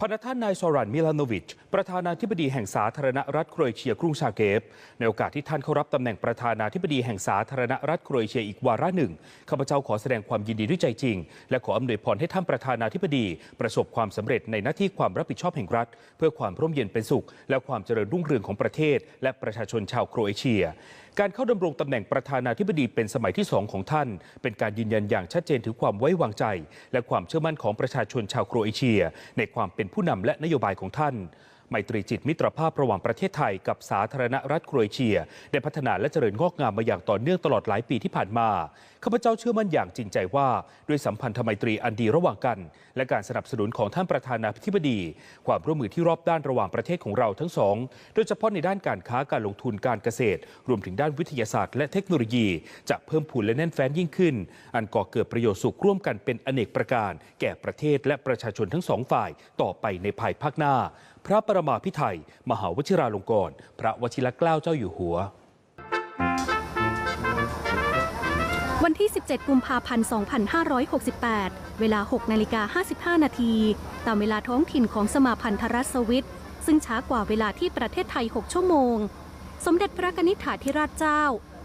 พนักท่านนายซอรันมิลานวิช ประธานาธิบดีแห่งสาธารณรัฐโครเอเชียกรุงชาเกฟ ในโอกาสที่ท่านเข้ารับตำแหน่งประธานาธิบดีแห่งสาธารณรัฐโครเอเชียอีกวาระหนึ่งข้าพเจ้าขอแสดงความยินดีด้วยใจจริง และขออำนวยพรให้ท่านประธานาธิบดี ประสบความสำเร็จในหน้าที่ความรับผิดชอบแห่งรัฐ เพื่อความร่มเย็นเป็นสุข และความเจริญรุ่งเรืองของประเทศ และประชาชนชาวโครเอเชีย การเข้าดำรงตำแหน่งประธานาธิบดีเป็นสมัยที่สองของท่าน เป็นการยืนยันอย่างชัดเจนถึงความไว้วางใจ และความเชื่อมั่นของประชาชนชาวโครเอเชีย ในความเป็นผู้นำและนโยบายของท่าน ไมตรีจิตมิตรภาพระหว่างประเทศไทยกับสาธารณรัฐโครเอเชีย ได้พัฒนาและเจริญงอกงามมาอย่างต่อเนื่องตลอดหลายปีที่ผ่านมาข้าพเจ้าเชื่อมั่นอย่างจริงใจว่า ด้วยสัมพันธไมตรีอันดีระหว่างกัน และการสนับสนุนของท่านประธานาธิบดี ความร่วมมือที่รอบด้านระหว่างประเทศของเราทั้งสอง โดยเฉพาะในด้านการค้าการลงทุนการเกษตร รวมถึงด้านวิทยาศาสตร์และเทคโนโลยี จะเพิ่มพูนและแน่นแฟ้นยิ่งขึ้น อันก่อเกิดประโยชน์สุขร่วมกันเป็นอเนกประการ แก่ประเทศและประชาชนทั้งสองฝ่ายต่อไปในภายภาคหน้า พระประมาพิไทยมหาวชิราลงกรณ์พระวชิรเกล้าเจ้าอยู่หัว วันที่ 17 กุมภาพันธ์ 2568 เวลา 6 นาฬิกา 55 นาที ตามเวลาท้องถิ่นของสมาพันธรัฐสวิตซึ่งช้ากว่าเวลาที่ประเทศไทย 6 ชั่วโมง สมเด็จพระนิษฐาธิราชเจ้า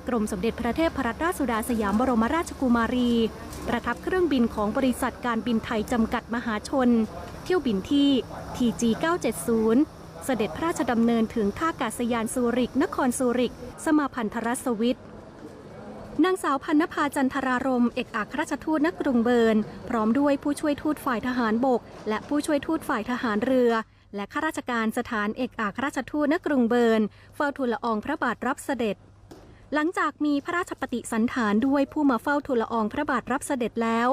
กรมสมเด็จพระเทพรัตนราชสุดาสยามบรมราชกุมารี ประทับเครื่องบินของบริษัทการบินไทยจำกัดมหาชน เที่ยวบินที่ TG 970 เสด็จพระราชดำเนินถึงท่าอากาศยานซูริก นครซูริก สมาพันธรัสวิตนางสาวพันนภาจันทรารม เอกอัครราชทูตณกรุงเบิร์น พร้อมด้วยผู้ช่วยทูตฝ่ายทหารบก และผู้ช่วยทูตฝ่ายทหารเรือ และข้าราชการสถานเอกอัครราชทูตณกรุงเบิร์น เฝ้าทูลละอองพระบาทรับเสด็จ หลังจากมีพระราชปฏิสันถานด้วยผู้มาเฝ้าทูลละอองพระบาทรับเสด็จแล้ว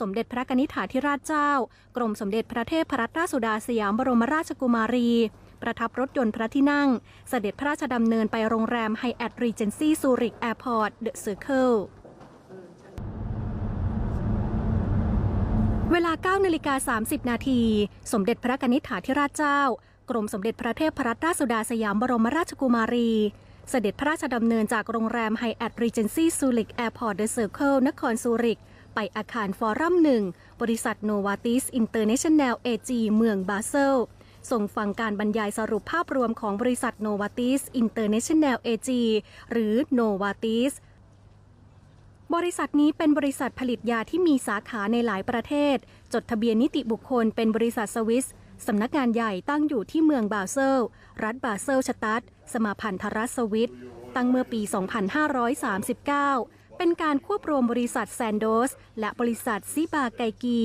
สมเด็จพระกนิษฐาธิราชเจ้า กรมสมเด็จพระเทพรัตนราชสุดาสยามบรมราชกุมารี ประทับรถยนต์พระที่นั่ง เสด็จพระราชดำเนินไปโรงแรมไฮแอทรีเจนซี่ซูริกแอร์พอร์ตเดอะเซอร์เคิลเวลา9นาฬิกา30 นาที สมเด็จพระกนิษฐาธิราชเจ้า กรมสมเด็จพระเทพรัตนราชสุดาสยามบรมราชกุมารี เสด็จพระราชดำเนินจากโรงแรมไฮแอทรีเจนซี่ซูริกแอร์พอร์ตเดอะเซอร์เคิลนครซูริก ไปอาคารฟอรัมหนึ่ง บริษัทโนวาติสอินเตอร์เนชั่นแนลเอจีเมืองบาเซลส่งฟังการบรรยายสรุปภาพรวมของบริษัทโนวาติสอินเตอร์เนชั่นแนลเอจีหรือโนวาติสบริษัทนี้เป็นบริษัทผลิตยาที่มีสาขาในหลายประเทศ จดทะเบียนนิติบุคคลเป็นบริษัทสวิส สำนักงานใหญ่ตั้งอยู่ที่เมืองบาเซล รัฐบาเซลชตัดสมาพันธรัฐสวิสตั้งเมื่อปี 2539 เป็นการควบรวมบริษัทแซนโดส และบริษัทซิบาไกกี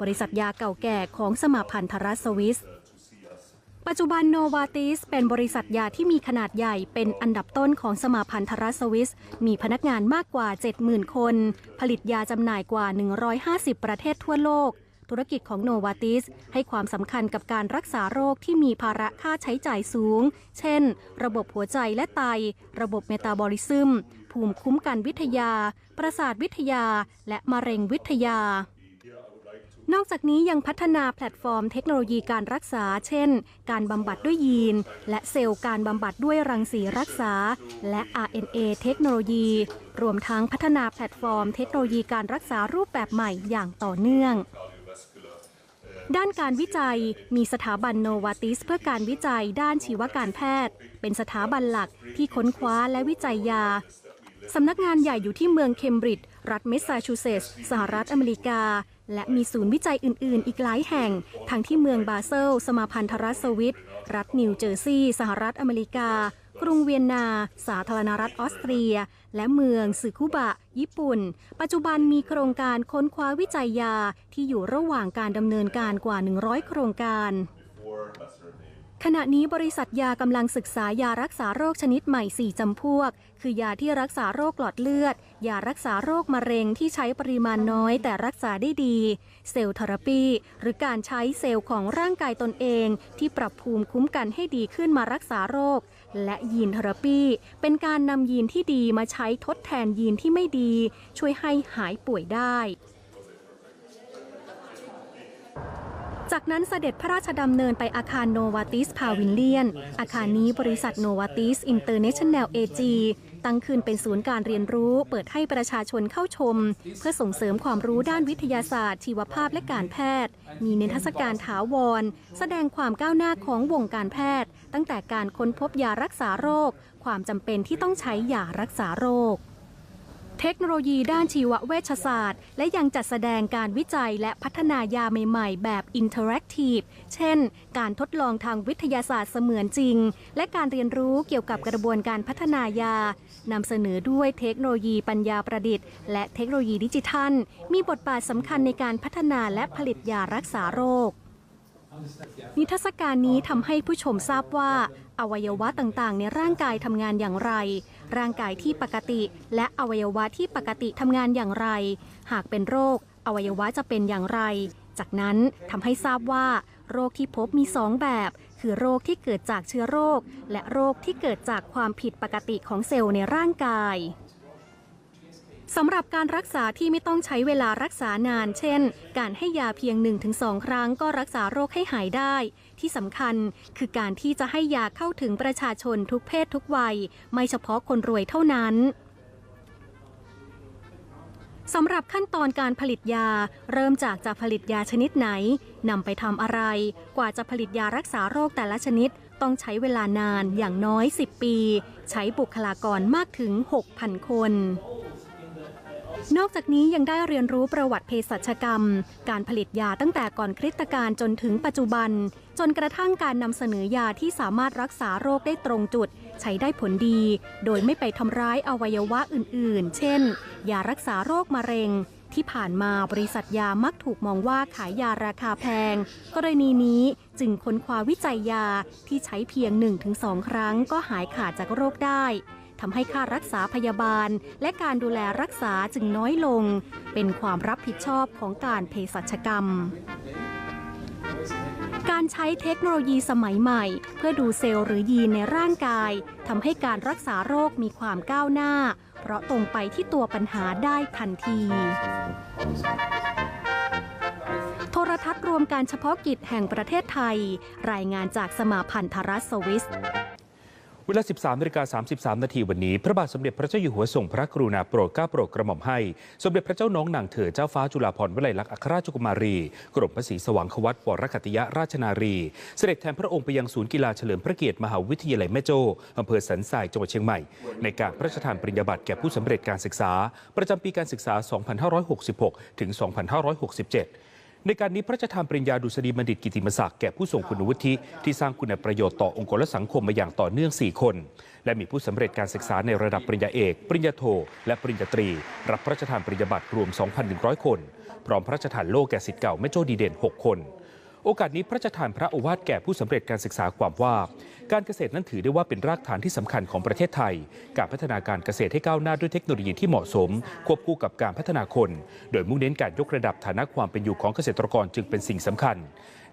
บริษัทยาเก่าแก่ของสมาพันธรัฐสวิส ปัจจุบันโนวาติสเป็นบริษัทยาที่มีขนาดใหญ่เป็นอันดับต้นของสมาพันธรัฐสวิส มีพนักงานมากกว่า 70,000 คน ผลิตยาจำหน่ายกว่า 150 ประเทศทั่วโลก ธุรกิจของโนวาติส ให้ความสำคัญกับการรักษาโรคที่มีภาระค่าใช้จ่ายสูง เช่น ระบบหัวใจและไต ระบบเมตาบอลิซึม ภูมิคุ้มกันวิทยา ประสาทวิทยา และมะเร็งวิทยานอกจากนี้ยังพัฒนาแพลตฟอร์มเทคโนโลยีการรักษา เช่น การบำบัดด้วยยีน และเซลล์การบำบัดด้วยรังสีรักษา และ RNA เทคโนโลยี รวมทั้งพัฒนาแพลตฟอร์มเทคโนโลยีการรักษารูปแบบใหม่อย่างต่อเนื่อง ด้านการวิจัยมีสถาบันโนวาติสเพื่อการวิจัยด้านชีวการแพทย์ เป็นสถาบันหลักที่ค้นคว้าและวิจัยยา สำนักงานใหญ่อยู่ที่เมืองเคมบริดจ์รัฐเมสซาชูเซตส์สหรัฐอเมริกา และมีศูนย์วิจัยอื่น ๆ อีกหลายแห่ง ทั้งที่เมืองบาเซล สมาพันธรัฐสวิต รัฐนิวเจอร์ซีย์สหรัฐอเมริกา กรุงเวียนนา สาธารณรัฐออสเตรีย และเมืองสึคุบะ ญี่ปุ่น ปัจจุบันมีโครงการค้นคว้าวิจัยยาที่อยู่ระหว่างการดำเนินการกว่า 100 โครงการขณะนี้บริษัทยากำลังศึกษายารักษาโรคชนิดใหม่ 4 จำพวก คือยาที่รักษาโรคหลอดเลือด ยารักษาโรคมะเร็งที่ใช้ปริมาณน้อยแต่รักษาได้ดี เซลล์เทอราปี หรือการใช้เซลล์ของร่างกายตนเอง ที่ปรับภูมิคุ้มกันให้ดีขึ้นมารักษาโรค และยีนเทอราปี เป็นการนำยีนที่ดีมาใช้ทดแทนยีนที่ไม่ดี ช่วยให้หายป่วยได้ จากนั้นเสด็จพระราชดำเนินไปอาคารโนวาติสพาวินเลียน อาคารนี้บริษัทโนวาติสอินเตอร์เนชั่นแนลเอจี ตั้งขึ้นเป็นศูนย์การเรียนรู้ เปิดให้ประชาชนเข้าชม เพื่อส่งเสริมความรู้ด้านวิทยาศาสตร์ ชีวภาพและการแพทย์ มีนิทรรศการถาวร แสดงความก้าวหน้าของวงการแพทย์ ตั้งแต่การค้นพบยารักษาโรค ความจำเป็นที่ต้องใช้ยารักษาโรค เทคโนโลยีด้านชีวเวชศาสตร์ และยังจัดแสดงการวิจัยและพัฒนายาใหม่ ๆ แบบอินเทอร์แอคทีฟ เช่น การทดลองทางวิทยาศาสตร์เสมือนจริง และการเรียนรู้เกี่ยวกับกระบวนการพัฒนายานำเสนอด้วยเทคโนโลยีปัญญาประดิษฐ์ และเทคโนโลยีดิจิทัล มีบทบาทสำคัญในการพัฒนาและผลิตยารักษาโรคนิทรรศการนี้ทำให้ผู้ชมทราบว่า อวัยวะต่างๆ ในร่างกายทำงานอย่างไร ร่างกายที่ปกติ และอวัยวะที่ปกติทำงานอย่างไร หากเป็นโรค อวัยวะจะเป็นอย่างไร จากนั้นทำให้ทราบว่า โรคที่พบมีสองแบบ คือโรคที่เกิดจากเชื้อโรค และโรคที่เกิดจากความผิดปกติของเซลล์ในร่างกาย สำหรับการรักษาที่ไม่ต้องใช้เวลารักษานาน เช่น การให้ยาเพียง 1-2 ครั้งก็รักษาโรคให้หายได้ ที่สำคัญคือการที่จะให้ยาเข้าถึงประชาชนทุกเพศทุกวัย ไม่เฉพาะคนรวยเท่านั้นสำหรับขั้นตอนการผลิตยา เริ่มจากจะผลิตยาชนิดไหนนำไปทำอะไร กว่าจะผลิตยารักษาโรคแต่ละชนิด ต้องใช้เวลานานอย่างน้อย 10 ปี ใช้บุคลากรมากถึง 6,000 คน นอกจากนี้ยังได้เรียนรู้ประวัติเภสัชกรรม การผลิตยาตั้งแต่ก่อนคริสตกาลจนถึงปัจจุบัน จนกระทั่งการนำเสนอยาที่สามารถรักษาโรคได้ตรงจุด ใช้ได้ผลดี โดยไม่ไปทำร้ายอวัยวะอื่น ๆ เช่น ยารักษาโรคมะเร็ง ที่ผ่านมาบริษัทยามักถูกมองว่าขายยาราคาแพง กรณีนี้จึงค้นคว้าวิจัยยาที่ใช้เพียง 1-2 ครั้งก็หายขาดจากโรคได้ ทำให้ค่ารักษาพยาบาล และการดูแลรักษาจึงน้อยลง เป็นความรับผิดชอบของการเภสัชกรรมการใช้เทคโนโลยีสมัยใหม่ เพื่อดูเซลล์หรือยีนในร่างกายทำให้การรักษาโรคมีความก้าวหน้า เพราะตรงไปที่ตัวปัญหาได้ทันที โทรทัศน์รวมการเฉพาะกิจแห่งประเทศไทย รายงานจากสมาพันธรัฐสวิส เวลา 13นาฬิกา33 นาทีวันนี้ พระบาทสมเด็จพระเจ้าอยู่หัวทรงพระกรุณาโปรดเกล้าโปรดกระหม่อมให้ สมเด็จพระเจ้าน้องนางเธอเจ้าฟ้าจุฬาภรณ์วลัยลักษณ์อัครราชกุมารี กรมพระศรีสว่างควัตวรคัตยราชนารี เสด็จแทนพระองค์ไปยังศูนย์กีฬาเฉลิมพระเกียรติมหาวิทยาลัยแม่โจ้อำเภอสันทรายจังหวัดเชียงใหม่ ในการพระราชทานปริญญาบัตรแก่ผู้สำเร็จการศึกษา ประจำปีการศึกษา 2566 ถึง 2567 ในการนี้พระราชทานปริญญาดุษฎีบัณฑิตกิติมศักดิ์แก่ผู้ทรงคุณวุฒิที่สร้างคุณประโยชน์ต่อองค์กรและสังคมมาอย่างต่อเนื่อง 4 คน และมีผู้สำเร็จการศึกษาในระดับปริญญาเอก ปริญญาโท และปริญญาตรี รับพระราชทานปริญญาบัตรรวม 2,100 คน พร้อมพระราชทานโล่แก่สิทธิ์เก่าแม่โจ้ดีเด่น 6 คน โอกาสนี้พระราชทานพระโอวาทแก่ผู้สำเร็จการศึกษาความว่า การเกษตรนั้นถือได้ว่าเป็นรากฐานที่สำคัญของประเทศไทย การพัฒนาการเกษตรให้ก้าวหน้าด้วยเทคโนโลยีที่เหมาะสม ควบคู่กับการพัฒนาคน โดยมุ่งเน้นการยกระดับฐานะความเป็นอยู่ของเกษตรกรจึงเป็นสิ่งสำคัญ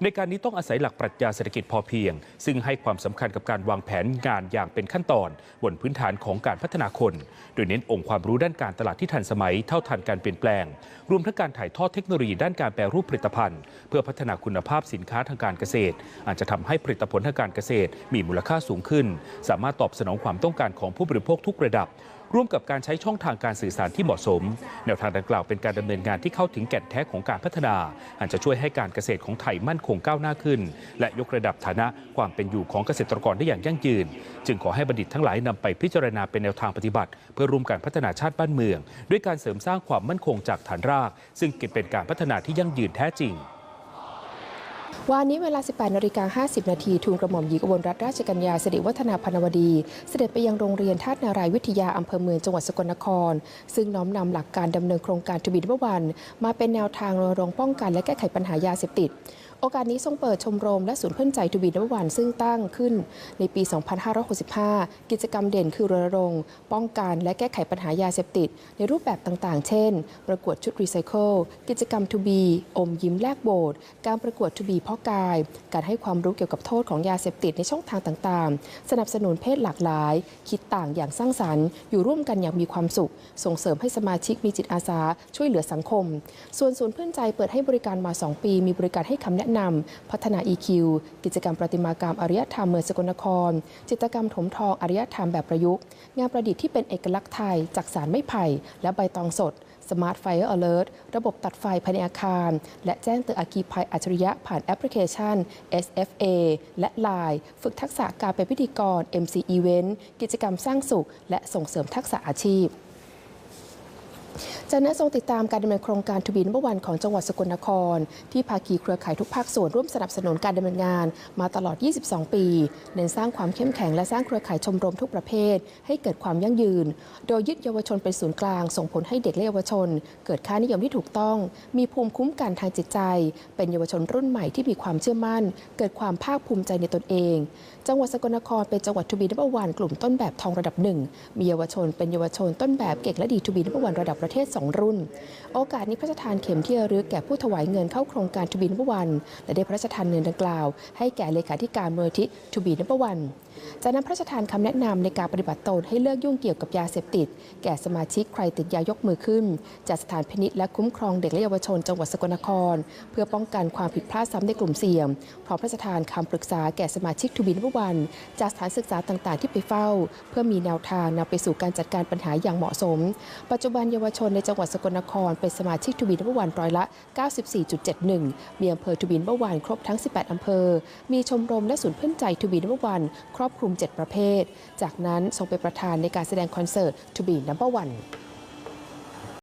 ในการนี้ต้องอาศัยหลักปรัชญาเศรษฐกิจพอเพียง ซึ่งให้ความสำคัญกับการวางแผนงานอย่างเป็นขั้นตอน บนพื้นฐานของการพัฒนาคน โดยเน้นองค์ความรู้ด้านการตลาดที่ทันสมัยเท่าทันการเปลี่ยนแปลง รวมทั้งการถ่ายทอดเทคโนโลยีด้านการแปรรูปผลิตภัณฑ์ เพื่อพัฒนาคุณภาพสินค้าทางการเกษตร อาจจะทำให้ผลิตผลทางการเกษตร มีมูลค่าสูงขึ้น สามารถตอบสนองความต้องการของผู้บริโภคทุกระดับ ร่วมกับการใช้ช่องทางการสื่อสารที่เหมาะสม แนวทางดังกล่าวเป็นการดำเนินงานที่เข้าถึงแก่นแท้ของการพัฒนาอาจจะช่วยให้การเกษตรของไทยมั่นคงก้าวหน้าขึ้น และยกระดับฐานะความเป็นอยู่ของเกษตรกรได้อย่างยั่งยืน จึงขอให้บัณฑิตทั้งหลายนำไปพิจารณาเป็นแนวทางปฏิบัติ เพื่อร่วมการพัฒนาชาติบ้านเมือง ด้วยการเสริมสร้างความมั่นคงจากฐานราก ซึ่งเป็นการพัฒนาที่ยั่งยืนแท้จริง วันนี้เวลา 18นาฬิกา50 นาทีทูลกระหม่อมหญิงอุบลรัตนราชกัญญาสิริวัฒนาพนวดี เสด็จไปยังโรงเรียนทานารายวิทยาอำเภอเมืองจังหวัดสกลนคร ซึ่งน้อมนำหลักการดำเนินโครงการทวีตวัน มาเป็นแนวทางรณรงค์ป้องกันและแก้ไขปัญหายาเสพติด โอกาสนี้ทรงเปิดชมรมและศูนย์เพื่อนใจทวีนวันซึ่งตั้งขึ้นในปี 2565 กิจกรรมเด่นคือรณรงค์ป้องกันและแก้ไขปัญหายาเสพติด ในรูปแบบต่างๆ เช่น ประกวดชุดรีไซเคิล กิจกรรมทูบีอมยิ้มแลกโบสถ์การประกวดทูบีพาะกาย การให้ความรู้เกี่ยวกับโทษของยาเสพติดในช่องทางต่างๆ สนับสนุนเพศหลากหลาย คิดต่างอย่างสร้างสรรค์ อยู่ร่วมกันอย่างมีความสุข ส่งเสริมให้สมาชิกมีจิตอาสาช่วยเหลือสังคม ส่วนศูนย์เพื่อนใจเปิดให้บริการมา 2 ปี มีบริการให้คำแนะนะนำ พัฒนา EQ กิจกรรมประติมากรรมอารยธรรมเมืองสกลนคร จิตรกรรมถมทองอารยธรรมแบบประยุกต์ งานประดิษฐ์ที่เป็นเอกลักษณ์ไทย จากสารไม้ไผ่ และใบตองสด Smart Fire Alert ระบบตัดไฟภายในอาคาร และแจ้งเตือนอัคคีภัยอัจฉริยะผ่านแอปพลิเคชัน SFA และ Line ฝึกทักษะการเป็นพิธีกร MC Event กิจกรรมสร้างสุข และส่งเสริมทักษะอาชีพ จากนั้นทรงติดตามการดำเนินโครงการทูบีนเบอร์วันของจังหวัดสกลนคร ที่ภาคีเครือข่ายทุกภาคส่วนร่วมสนับสนุนการดำเนินงานมาตลอด 22 ปีเน้นสร้างความเข้มแข็งและสร้างเครือข่ายชมรมทุกประเภท ให้เกิดความยั่งยืน โดยยึดเยาวชนเป็นศูนย์กลาง ส่งผลให้เด็กและเยาวชน เกิดค่านิยมที่ถูกต้อง มีภูมิคุ้มกันทางจิตใจ เป็นเยาวชนรุ่นใหม่ที่มีความเชื่อมั่น เกิดความภาคภูมิใจในตนเอง จังหวัดสกลนครเป็นจังหวัดทูบีนับวันกลุ่มต้นแบบทองระดับหนึ่งมีเยาวชนเป็นเยาวชนต้นแบบเก่งและดีทูบีนับวันระดับประเทศ 2 รุ่น โอกาสนี้พระราชทานเข็มที่ระลึกแก่ผู้ถวายเงินเข้าโครงการทูบีนับวัน และได้พระราชทานเงินดังกล่าว ให้แก่เลขาธิการมูลนิธิทูบีนับวัน จากนั้นพระราชทานคำแนะนำในการปฏิบัติตนให้เลิกยุ่งเกี่ยวกับยาเสพติด แก่สมาชิกใครติดยายกมือขึ้นจัดสถานพินิจและคุ้มครองเด็กและเยาวชนจังหวัดสกลนคร เพื่อป้องกันความผิดพลาดซ้ำในกลุ่มเสี่ยงพร้อมพระราชทานคำปรึกษาแก่สมาชิกทูบีนับวัน จากสถานศึกษาต่างๆ ที่ไปเฝ้า เพื่อมีแนวทางนำไปสู่การจัดการปัญหาอย่างเหมาะสม ปัจจุบันเยาวชนในจังหวัดสกลนคร เป็นสมาชิกทูบีนับวันร้อยละ 94.71 มีอำเภอทูบีนับวันครบทั้ง 18 อำเภอ มีชมรมและศูนย์เพื่อนใจทูบีนับวันครอบคลุม 7 ประเภท จากนั้นทรงเป็นประธานในการแสดงคอนเสิร์ตทูบีนับวัน